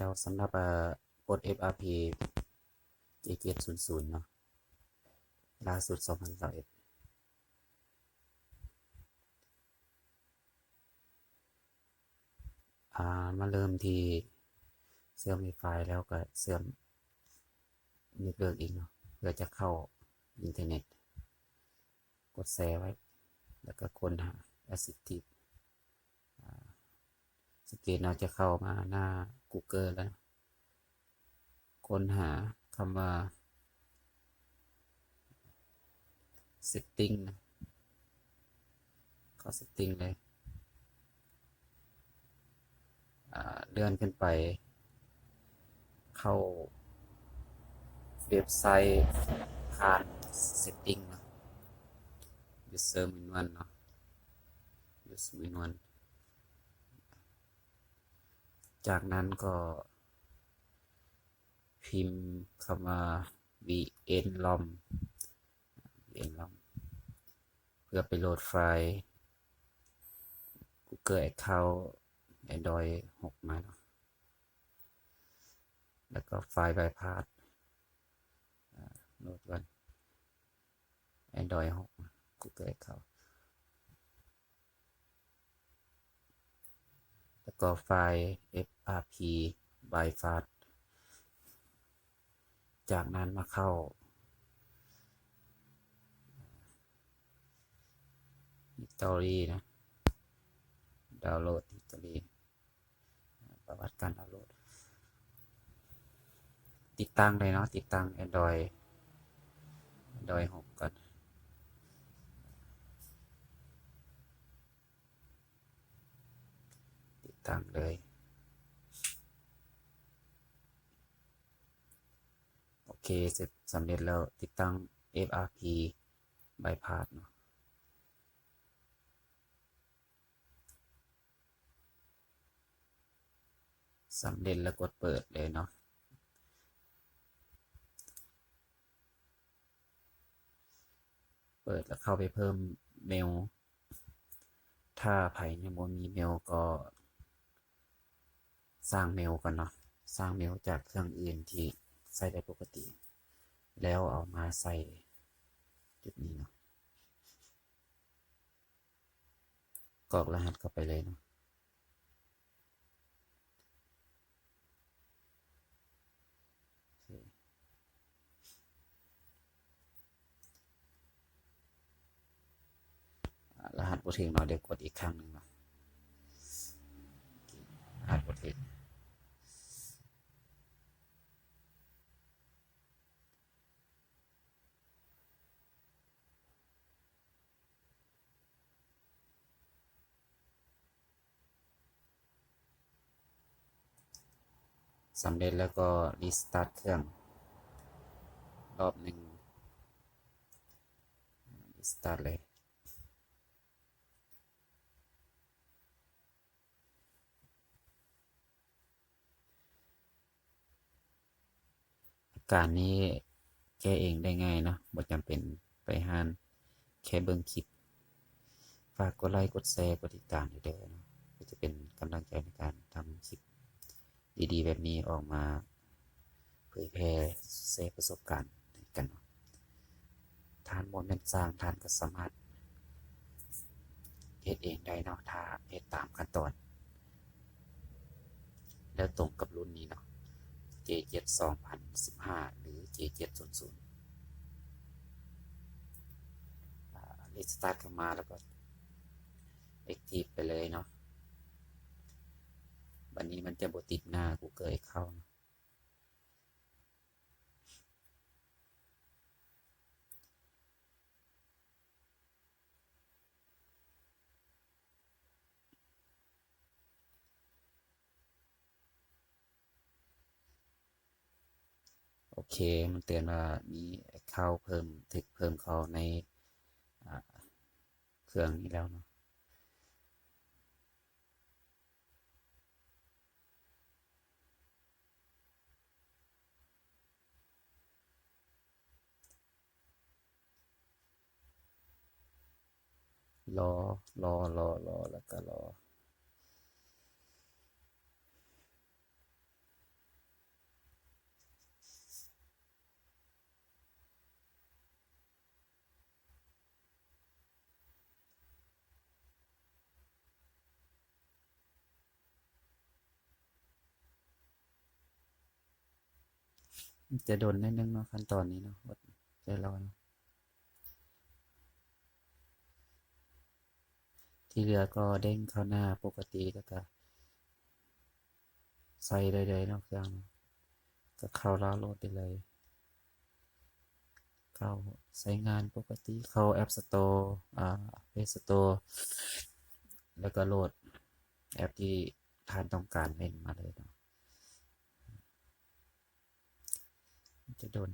แล้วสำหรับเอ่อกด FRP J700 เนาะล่าสุด2021ามาเริ่มที่เสื่อม Wi-Fi แล้วก็เสื่อมยกเลิกอีกเนาะเพื่อจะเข้าอินเทอร์เน็ต กดแชร์ไว้ แล้วก็ค้นหา Assistive สงเกตเราจะเข้ามาหน้า Google แล้ว ค้นหาคำว่า setting นะเข้า setting เลยเลื่อนขึ้นไป เข้าเว็บไซต์ผ่าน setting นะ user manual เนาะ user manual จากนั้นก็พิมพ์คำว่า vnlom vnlom เพื่อไปโหลดไฟล์ Google Account Android 6 มา แล้วก็ไฟล์ bypass โหลดก่อน Android 6 Google Account แล้ว ก็ไฟล์ frp bypass จากนั้นมาเข้า history นะ ดาวน์โหลด history ประวัติการดาวน์โหลด ติดตั้งเลยเนาะ ติดตั้ง Android Android 6ก่อน ติดตั้งเลย โอเค เสร็จสำเร็จแล้วติดตั้ง FRP bypass เนาะสำเร็จแล้วกดเปิดเลยเนาะเปิดแล้วเข้าไปเพิ่มเมล ถ้าไผ่ยังบ่มีเมลก็ สร้างเมลกันเนาะสร้างเมลจากเครื่องอื่นที่ใส่ได้ปกติ แล้วเอามาใส่จุดนี้เนาะกรอกรหัสเข้าไปเลยเนาะรหัสบ่ถึงเนาะเดี๋ยวกดอีกครั้งหนึ่งเนาะรหัสบ่ถึง สำเร็จแล้วก็รีสตาร์ทเครื่อง รอบหนึ่งรีสตาร์ทเลย การนี้แก้เองได้ง่ายเนาะบ่จำเป็นไปห้าน แค่เบิ่งคลิป ฝากกดไลค์ กดแชร์ กดติดตามด้วยเด้อ ดีๆ แบบนี้ออกมาเผยแพร่แชร์ประสบการณ์กันทานบ่แม่นสร้างทานก็สามารถเฮ็ดเองได้เนาะถ้าเฮ็ดตามขั้นตอน แล้วตรงกับรุ่นนี้เนาะ J7 2015 หรือ J700 รีสตาร์ทเข้ามาแล้วก็ Active ไปเลยเนาะ วันนี้มันจะบติดหน้า Google Account เนาโอเค มันเตือนว่ามีเข้าเพิ่มถึกเพิ่มเข้าในเครื่องนี้แล้วเนาะ รอรอรอรอแล้วก็รอจะโดนนิดนึงเนาะขั้นตอนนี้เนาะใจร้อน ที่เหลือก็เด้งเข้าหน้าปกติแล้วก็ใส่ได้เลยเนองเนาะก็เข้าดาโหลดได้เลย เข้าใช้งานปกติเข้า App Store อ่า Play Store แล้วก็โหลดแอปที่ท่านต้องการเล่นมาเลยเนาะจะโดน